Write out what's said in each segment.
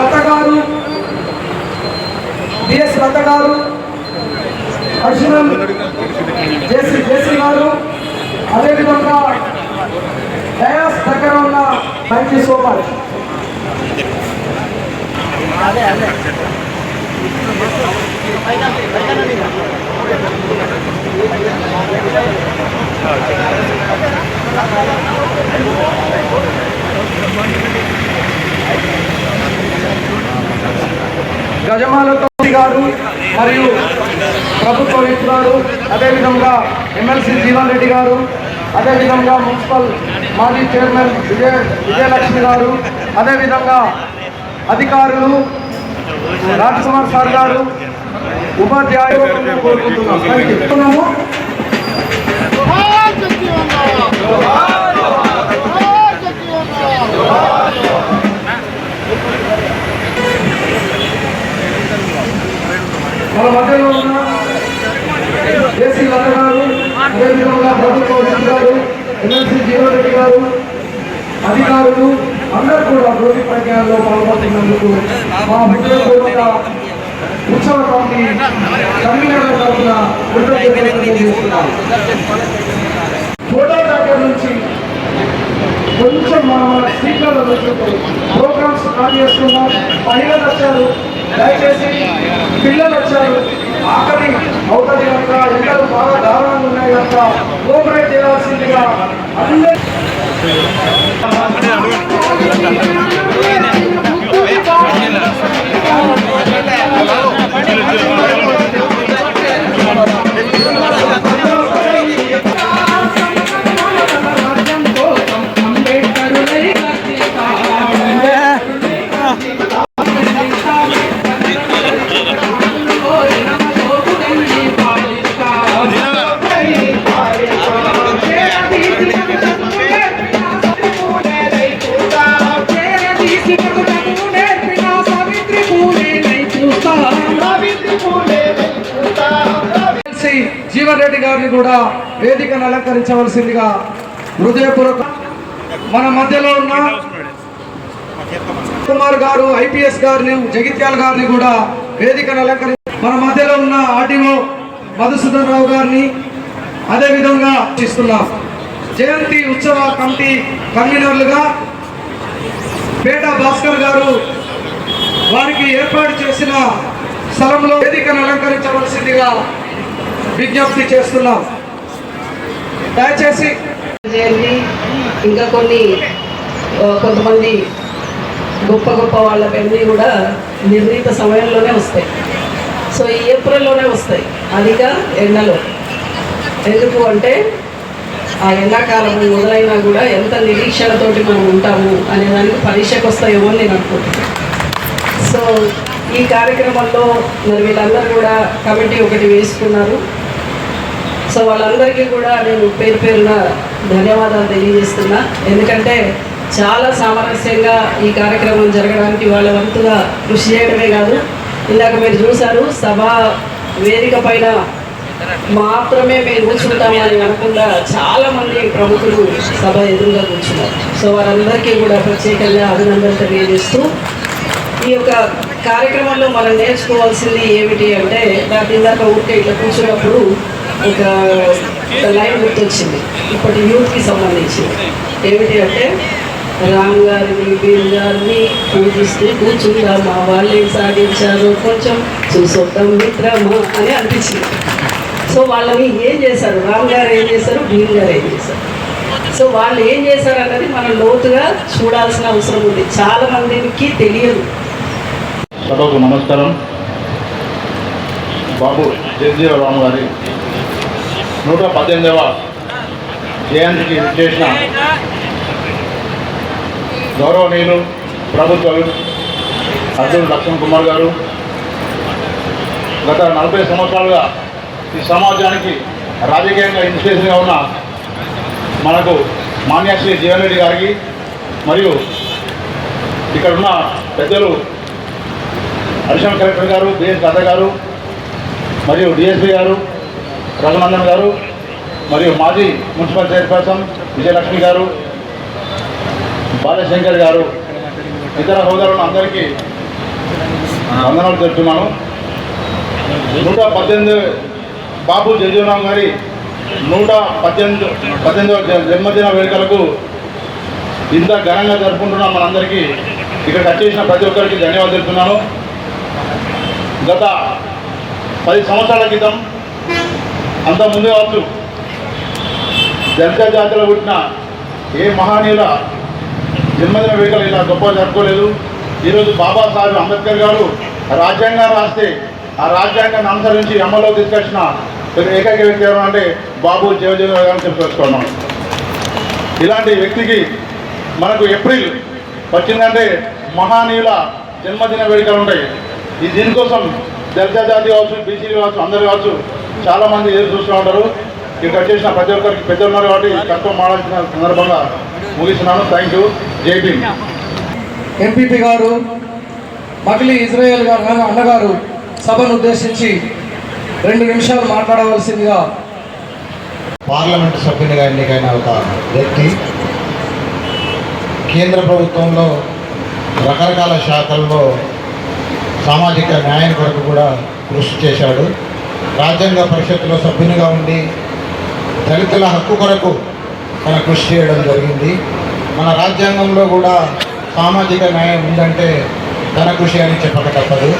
లత గారు బిఎస్ లత గారు అర్జునన్ జేసీ జేసీ గారు అదేవిధంగా డయాస్ దగ్గర ఉన్న థ్యాంక్ యూ సో మచ్ గజమాలతో గారు మరియు ప్రభుత్వ వ్యక్తులు అదేవిధంగా ఎమ్మెల్సీ జీవన్ రెడ్డి గారు అదేవిధంగా మున్సిపల్ మాజీ చైర్మన్ విజయ విజయలక్ష్మి గారు అదేవిధంగా అధికారులు రాజ్ కుమార్ సార్ గారు ఉపాధ్యాయులు కోరుకుంటున్నాము. మన మధ్యలో ఉన్న ఏసీ లత గారు అదేవిధంగా ప్రభుత్వ గారు ఎమ్మెల్సీ జీవన్రెడ్డి గారు అధికారులు అందరూ కూడా భోగి ప్రజ్ఞాల్లో పాల్గొంటున్నందుకు మా హృదయపూర్వక ఉత్సవ కమిటీ కన్వీనర్ తరఫున ఫోటో దగ్గర నుంచి కొంచెం మన మన స్పీకర్ల ప్రోగ్రామ్స్ స్టార్ట్ చేస్తున్నాం. మహిళలు వచ్చారు దయచేసి పిల్లలు వచ్చారు. గారిని కూడా వేదికను అలంకరించవలసిందిగా హృదయపూర్వక మన మధ్యలో ఉన్న కుమార్ గారు ఐపీఎస్ గారిని జగిత్యాల గారిని కూడా వేదికను అలంకరి మన మధ్యలో ఉన్న ఆర్టీఓ మధుసూదన్ రావు గారిని అదేవిధంగా ఇస్తున్నాం జయంతి ఉత్సవ కమిటీ కన్వీనర్లుగా పేట భాస్కర్ గారు వారికి ఏర్పాటు చేసిన స్థలంలో వేదికను అలంకరించవలసిందిగా విజ్ఞప్తి చేస్తున్నాం. దయచేసి జయంతి ఇంకా కొన్ని కొంతమంది గొప్ప గొప్ప వాళ్ళ పెళ్ళి కూడా నిర్ణీత సమయంలోనే వస్తాయి. సో ఈ ఏప్రిల్లోనే వస్తాయి. అదిగా ఎండలో. ఎందుకు అంటే ఆ ఎండాకాలం మొదలైనా కూడా ఎంత నిరీక్షణతోటి మనం ఉంటాము అనే దానికి పరీక్షకు వస్తాయేమో నేను అనుకుంటున్నాను. సో ఈ కార్యక్రమంలో మరి వీళ్ళందరూ కూడా కమిటీ ఒకటి వేసుకున్నారు. సో వాళ్ళందరికీ కూడా నేను పేరు పేరున ధన్యవాదాలు తెలియజేస్తున్నా. ఎందుకంటే చాలా సామరస్యంగా ఈ కార్యక్రమం జరగడానికి వాళ్ళ వంతుగా కృషి చేయడమే కాదు ఇందాక మీరు చూశారు సభ వేదిక పైన మాత్రమే మేము కూర్చుంటామని అనకుండా చాలామంది ప్రముఖులు సభ ఎదురుగా కూర్చున్నారు. సో వారందరికీ కూడా ప్రత్యేకంగా అభినందనలు తెలియజేస్తూ ఈ యొక్క కార్యక్రమంలో మనం నేర్చుకోవాల్సింది ఏమిటి అంటే దాని ఇందాక ఊరికే ఇట్లా కూర్చున్నప్పుడు ఒక లైన్ గుర్తొచ్చింది. ఇప్పటి యూత్కి సంబంధించి. ఏమిటి అంటే రామ్ గారిని వీరు గారిని పూజిస్తే కూర్చుందా మా వాళ్ళు ఏం సాధించారు కొంచెం చూసొద్దాం మిత్రమా అని అనిపించింది. సో వాళ్ళని ఏం చేశారు? రామ్ గారు ఏం చేశారు? వీరు గారు ఏం చేశారు? సో వాళ్ళు ఏం చేశారు అన్నది మనం లోతుగా చూడాల్సిన అవసరం ఉంది. చాలా మందికి తెలియదు. సభకు నమస్కారం. బాబు జగజీవరామ్ గారి నూట పద్దెనిమిదవ జయంతికి చేసిన గౌరవనీయులు ప్రభుత్వాలు అర్జున్ లక్ష్మణ్ కుమార్ గారు గత నలభై సంవత్సరాలుగా ఈ సమాజానికి రాజకీయంగా ఇన్స్పిరేషన్గా ఉన్న మనకు మాన్యాశ్రీ జీవన్ రెడ్డి గారికి మరియు ఇక్కడ ఉన్న పెద్దలు అడిషనల్ కలెక్టర్ గారు బిఎస్ లత గారు మరియు డిఎస్పీ గారు రఘునందన్ గారు మరియు మాజీ మున్సిపల్ చైర్పర్సన్ విజయలక్ష్మి గారు బాలశంకర్ గారు ఇతర హోదాలను అందరికీ వందనాలు చెప్తున్నాను నూట పద్దెనిమిది బాబు జయజీవరామ్ గారి నూట పద్దెనిమిది పద్దెనిమిదవ జన్మదిన వేడుకలకు ఇంత ఘనంగా జరుపుకుంటున్నాం మనందరికీ ఇక్కడ వచ్చేసిన ప్రతి ఒక్కరికి ధన్యవాదాలు చెప్తున్నాను గత పది సంవత్సరాల క్రితం అంత ముందే కావచ్చు దళిత జాతిలో పుట్టిన ఏ మహానీయుల జన్మదిన వేడుకలు ఇలా గొప్ప జరుపుకోలేదు. ఈరోజు బాబాసాహెబ్ అంబేద్కర్ గారు రాజ్యాంగం రాస్తే ఆ రాజ్యాంగాన్ని అనుసరించి అమల్లో తీసుకొచ్చిన ఏకైక వ్యక్తి ఎవరు అంటే బాబు జయజీవ గారిని తెలుసుకొచ్చుకున్నాం ఇలాంటి వ్యక్తికి మనకు ఏప్రిల్ వచ్చిందంటే మహానీయుల జన్మదిన వేడుకలు ఉంటాయి. ఈ దీనికోసం దళిత జాతి కావచ్చు బీసీలు కావచ్చు అందరు కావచ్చు చాలామంది ఎదురు చూస్తూ ఉంటారు. ఇక్కడ వచ్చేసిన ప్రతి ఒక్కరికి పెద్దలు ఉన్నారు కాబట్టి తక్కువ మాడాల్సిన సందర్భంగా ముగిస్తున్నాను. థ్యాంక్ యూ జై భీమ్ ఎంపీపీ గారు మకిలి ఇజ్రాయెల్ గారు గారు అన్నగారు సభను ఉద్దేశించి రెండు నిమిషాలు మాట్లాడవలసిందిగా పార్లమెంట్ సభ్యునిగా ఎన్నికైన ఒక వ్యక్తి కేంద్ర ప్రభుత్వంలో రకరకాల శాఖల్లో సామాజిక న్యాయం కొరకు కూడా కృషి చేశాడు. రాజ్యాంగ పరిషత్తులో సభ్యునిగా ఉండి దళితుల హక్కు కొరకు తన కృషి చేయడం జరిగింది. మన రాజ్యాంగంలో కూడా సామాజిక న్యాయం ఉందంటే తన కృషి అని చెప్పక తప్పదు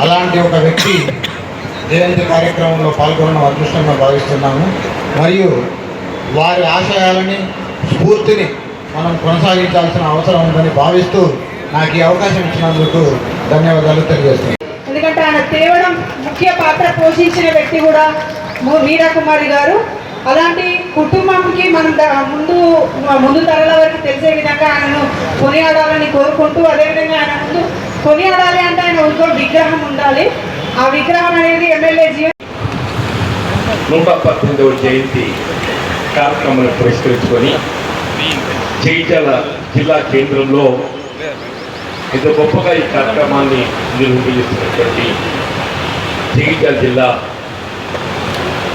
అలాంటి ఒక వ్యక్తి జయంతి కార్యక్రమంలో పాల్గొనడం అదృష్టంగా భావిస్తున్నాము. మరియు వారి ఆశయాలని స్ఫూర్తిని మనం కొనసాగించాల్సిన అవసరం ఉందని భావిస్తూ నాకు ఈ అవకాశం ఇచ్చినందుకు ధన్యవాదాలు తెలియజేస్తున్నాను. తేవడం ముఖ్య పాత్ర పోషించిన వ్యక్తి కూడా ము- మీరా కుమారి గారు. అలాంటి కుటుంబంకి మనం ముందు ముందు తరాల వరకు తెలిసే విధంగా ఆయనను కొనియాడాలని కోరుకుంటూ అదేవిధంగా ఆయన ముందు కొనియాడాలి అంటే ఆయన ఇంకో విగ్రహం ఉండాలి. ఆ విగ్రహం అనేది ఎమ్మెల్యే జీవన్ నూట పద్దెనిమిదవ జయంతి కార్యక్రమాన్ని పురస్కరించుకొని జగిత్యాల జిల్లా కేంద్రంలో ఇంత గొప్పగా ఈ కార్యక్రమాన్ని నిర్వహిస్తున్నటువంటి జగిత్యాల జిల్లా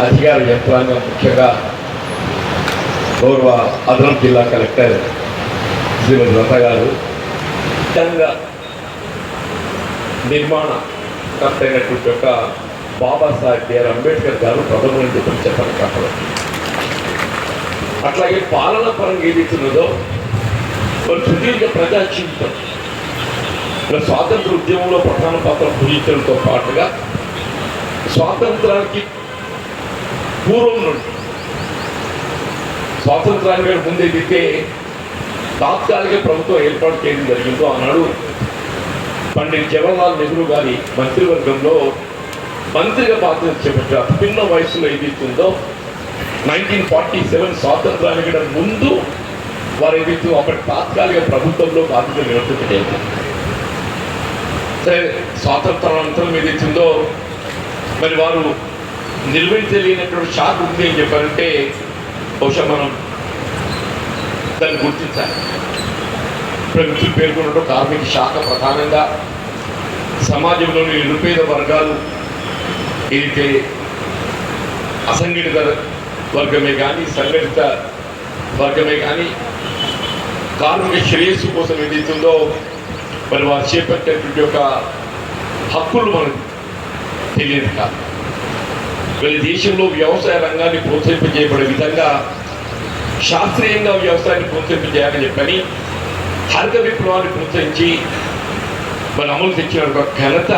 అధికార యంత్రాంగం ముఖ్యంగా గౌరవ అదనం జిల్లా కలెక్టర్ శ్రీమతి లత గారు. ముఖ్యంగా నిర్మాణ కర్త అయినటువంటి యొక్క బాబాసాహెబ్ బిఆర్ అంబేద్కర్ గారు ప్రథమ అని చెప్పి చెప్పాలి కాకుండా అట్లాగే పాలన పరంగా ఏదైతున్నదో మరి సుదీర్ఘ ప్రజా జీవితం ఇలా స్వాతంత్ర ఉద్యమంలో ప్రధాన పాత్ర పూజించడంతో పాటుగా స్వాతంత్రానికి పూర్వం నుండి స్వాతంత్రానికి ముందు తాత్కాలిక ప్రభుత్వం ఏర్పాటు చేయడం జరిగిందో ఆనాడు పండిట్ జవహర్లాల్ నెహ్రూ గారి మంత్రివర్గంలో మంత్రిగా బాధ్యత చేపట్టారు చిన్న వయసులో ఏదైతుందో నైన్టీన్ ఫార్టీ సెవెన్ స్వాతంత్రానికి ముందు వారు ఏదైతే అప్పటి తాత్కాలిక ప్రభుత్వంలో బాధ్యత నిర్వర్తించలేదు స్వాతంత్రానంతరం ఏదైతుందో మరి వారు నిర్వహించలేనటువంటి షాక్ ఉంది అని చెప్పారంటే బహుశా మనం దాన్ని గుర్తించాలి. ప్రభుత్వం పేర్కొన్నట్టు కార్మిక శాఖ ప్రధానంగా సమాజంలోని నిరుపేద వర్గాలు ఏదైతే అసంఘటిత వర్గమే కానీ సంఘటిత వర్గమే కానీ కార్మిక శ్రేయస్సు కోసం ఏదైతుందో మరి వారు చేపట్టేటువంటి ఒక హక్కులు మనకు తెలియదు కాదు. వీళ్ళ దేశంలో వ్యవసాయ రంగాన్ని ప్రోత్సహింపజేయబడే విధంగా శాస్త్రీయంగా వ్యవసాయాన్ని ప్రోత్సహింపజేయాలని చెప్పని హరిత విప్లవాన్ని ప్రోత్సహించి మన అమలు తెచ్చిన ఒక ఘనత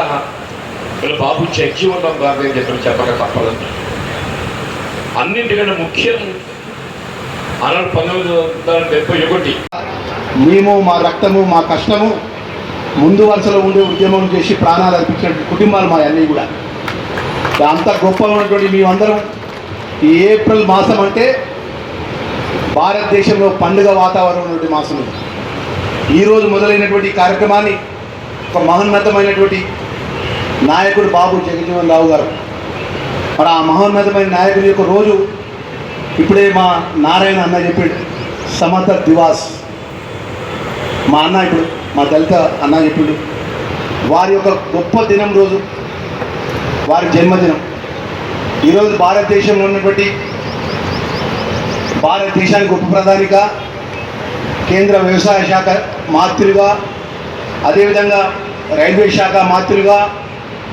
వీళ్ళ బాబు జగ్జీవనం గారిని చెప్పిన చెప్పక తప్పదండి అన్నింటికన్నా ముఖ్యం అన్నాడు పంతొమ్మిది వందల డెబ్బై ఒకటి. మేము మా రక్తము మా కష్టము ముందు వరుసలో ఉండే ఉద్యమం చేసి ప్రాణాలు అర్పించిన కుటుంబాలు మా అన్నీ కూడా. అంత గొప్ప ఉన్నటువంటి మేమందరం ఈ ఏప్రిల్ మాసం అంటే భారతదేశంలో పండుగ వాతావరణం ఉన్నటువంటి మాసం ఈరోజు మొదలైనటువంటి కార్యక్రమాన్ని ఒక మహోన్నతమైనటువంటి నాయకుడు బాబు జగజీవన్ రావు గారు. మరి ఆ మహోన్నతమైన నాయకుడి యొక్క రోజు ఇప్పుడే మా నారాయణ అన్న చెప్పాడు సమర్థ దివాస్. మా అన్న ఇప్పుడు మా దళిత అన్న చెప్పిండు. వారి యొక్క గొప్ప దినం రోజు వారి జన్మదినం. ఈరోజు భారతదేశంలో ఉన్నటువంటి భారతదేశానికి ఉప ప్రధానిగా కేంద్ర వ్యవసాయ శాఖ మాతృగా అదేవిధంగా రైల్వే శాఖ మాత్రులుగా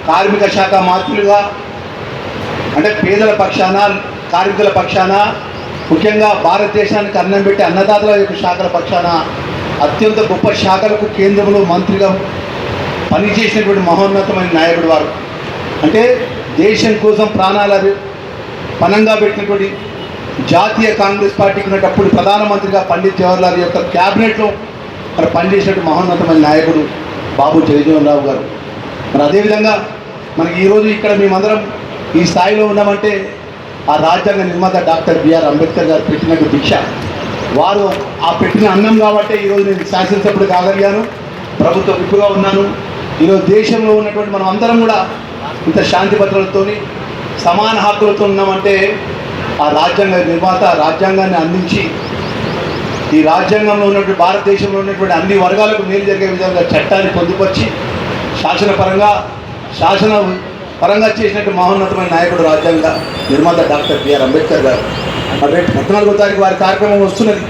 కార్మిక శాఖ మాతృగా అంటే పేదల పక్షాన కార్మికుల పక్షాన ముఖ్యంగా భారతదేశానికి అన్నం పెట్టి అన్నదాతల యొక్క శాఖల పక్షాన అత్యంత గొప్ప శాఖలకు కేంద్రంలో మంత్రిగా పనిచేసినటువంటి మహోన్నతమైన నాయకుడు వారు. అంటే దేశం కోసం ప్రాణాల పనంగా పెట్టినటువంటి జాతీయ కాంగ్రెస్ పార్టీకి ఉన్నప్పుడు ప్రధానమంత్రిగా పండిత్ జవహర్లాల్ యొక్క క్యాబినెట్లో మరి పనిచేసినటువంటి మహోన్నతమైన నాయకుడు బాబు జగజీవన్ రావు గారు. మరి అదేవిధంగా మనకి ఈరోజు ఇక్కడ మేమందరం ఈ స్థాయిలో ఉన్నామంటే ఆ రాజ్యాంగ నిర్మాత డాక్టర్ బిఆర్ అంబేద్కర్ గారు పెట్టినట్టు దీక్ష. వారు ఆ పెట్టిన అన్నం కాబట్టి ఈరోజు నేను శాసనసభ్యుడు కాగలిగాను. ప్రభుత్వ విప్పుగా ఉన్నాను. ఈరోజు దేశంలో ఉన్నటువంటి మనం అందరం కూడా ఇంత శాంతి భద్రతలతోని సమాన హక్కులతో ఉన్నామంటే ఆ రాజ్యాంగ నిర్మాత రాజ్యాంగాన్ని అందించి ఈ రాజ్యాంగంలో ఉన్నటువంటి భారతదేశంలో ఉన్నటువంటి అన్ని వర్గాలకు మేలు జరిగే విధంగా చట్టాన్ని పొందుపరిచి శాసనపరంగా శాసన పరంగా చేసినట్టు మహోన్నతమైన నాయకుడు రాజ్యాంగ నిర్మాత డాక్టర్ బిఆర్ అంబేద్కర్ గారు. మరి రేపు పద్నాలుగో తారీఖు వారి కార్యక్రమం వస్తున్నది.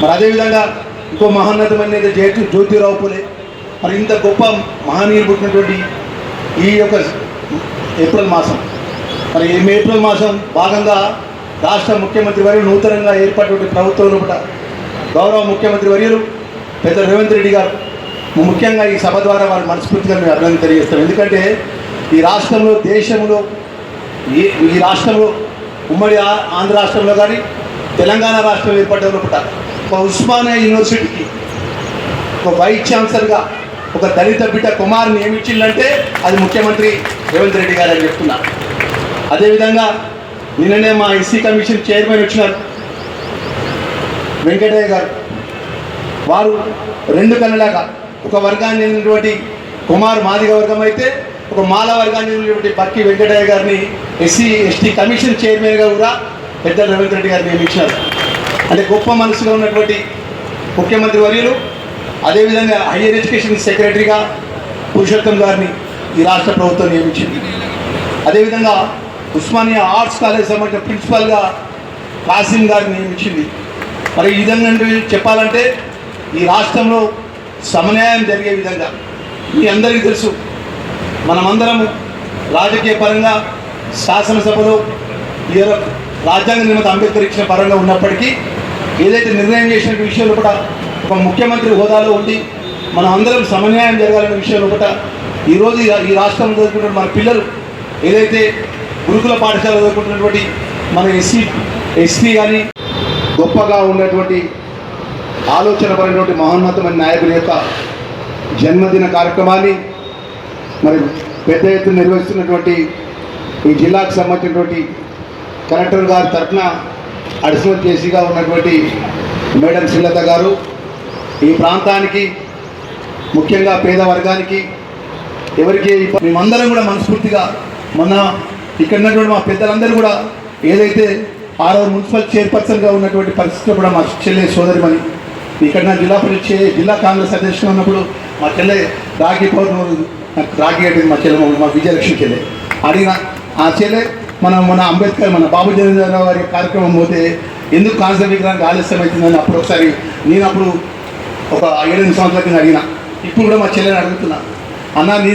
మరి అదేవిధంగా ఇంకో మహోన్నతమైన జ్యోతి జ్యోతిరావు పులే మరి ఇంత గొప్ప మహనీయులు పుట్టినటువంటి ఈ యొక్క ఏప్రిల్ మాసం. మరి ఈ ఏప్రిల్ మాసం భాగంగా రాష్ట్ర ముఖ్యమంత్రి వర్యులు నూతనంగా ఏర్పడినటువంటి ప్రభుత్వంలో కూడా గౌరవ ముఖ్యమంత్రి వర్యులు పెద్ద రేవంత్ రెడ్డి గారు ముఖ్యంగా ఈ సభ ద్వారా వారు మనస్ఫూర్తిగా మేము అర్థం తెలియజేస్తాం ఎందుకంటే ఈ రాష్ట్రంలో దేశంలో ఈ రాష్ట్రంలో ఉమ్మడి ఆంధ్ర రాష్ట్రంలో కానీ తెలంగాణ రాష్ట్రం ఏర్పడ్డంలో కూడా ఒక ఉస్మానియా యూనివర్సిటీకి ఒక వైస్ ఛాన్సలర్గా ఒక దళిత బిడ్డ కుమార్ని నియమించిందంటే అది ముఖ్యమంత్రి రేవంత్ రెడ్డి గారు అని చెప్తున్నారు. అదేవిధంగా నిన్ననే మా ఎస్సీ కమిషన్ చైర్మన్ వచ్చినారు. వెంకటయ్య గారు. వారు రెండు కన్నులాగా ఒక వర్గాన్ని చెందినటువంటి కుమార్ మాదిగ వర్గం అయితే ఒక మాల వర్గాన్ని చెందినటువంటి బక్కి వెంకటయ్య గారిని ఎస్సీ ఎస్టీ కమిషన్ చైర్మన్గా కూడా పెద్దల రవీంద్ర రెడ్డి గారు నియమించినారు. అంటే గొప్ప మనసులో ఉన్నటువంటి ముఖ్యమంత్రి వర్యులు అదేవిధంగా హయ్యర్ ఎడ్యుకేషన్ సెక్రటరీగా పురుషోత్తం గారిని ఈ రాష్ట్ర ప్రభుత్వం నియమించింది. అదేవిధంగా ఉస్మానియా ఆర్ట్స్ కాలేజ్ సంబంధించిన ప్రిన్సిపాల్గా కాసిం గారిని నియమించింది. మరి ఈ విధంగా అంటే చెప్పాలంటే ఈ రాష్ట్రంలో సమన్యాయం జరిగే విధంగా మీ అందరికీ తెలుసు మనమందరము రాజకీయ పరంగా శాసనసభలో రాజ్యాంగ నిర్మాత అంబేద్కర్ ఇచ్చిన పరంగా ఉన్నప్పటికీ ఏదైతే నిర్ణయం చేసిన విషయంలో కూడా ఒక ముఖ్యమంత్రి హోదాలో ఉండి మనం అందరం సమన్యాయం జరగాలనే విషయంలో కూడా ఈరోజు ఈ రాష్ట్రం రాష్ట్రంలో చదువుకుంటున్న మన పిల్లలు ఏదైతే గురుకుల పాఠశాల చదువుకుంటున్నటువంటి మన ఎస్సీ ఎస్టీ కానీ గొప్పగా ఉన్నటువంటి ఆలోచనపరమైనటువంటి మహోన్నతమైన నాయకుడి యొక్క జన్మదిన కార్యక్రమాన్ని మరి పెద్ద ఎత్తున నిర్వహిస్తున్నటువంటి ఈ జిల్లాకు సంబంధించినటువంటి కలెక్టర్ గారి తరఫున అడిషనల్ జేసీగా ఉన్నటువంటి మేడం శ్రీలత గారు ఈ ప్రాంతానికి ముఖ్యంగా పేద వర్గానికి ఎవరికి మేమందరం కూడా మనస్ఫూర్తిగా మొన్న ఇక్కడ ఉన్నటువంటి మా పెద్దలందరూ కూడా ఏదైతే ఆరో మున్సిపల్ చైర్పర్సన్గా ఉన్నటువంటి పరిస్థితిలో కూడా మా చెల్లె సోదరిమని ఇక్కడ జిల్లా పరిషత్ జిల్లా కాంగ్రెస్ అధ్యక్షుడు ఉన్నప్పుడు మా చెల్లె రాఖీ పౌర్ణమి నాకు రాఖీ అంటే మా చెల్లె మా విజయలక్ష్మి చెల్లె. అడిగిన ఆ చెల్లె మన మన అంబేద్కర్ మన బాబు జగన్ వారి కార్యక్రమం పోతే ఎందుకు కాన్సర్ విగ్రహానికి ఆలస్యం అవుతుందని అప్పుడు ఒకసారి నేను అప్పుడు ఒక ఏడెనిమిది సంవత్సరాల కింద అడిగిన. ఇప్పుడు కూడా మా చెల్లెని అడుగుతున్నా. అన్న నేను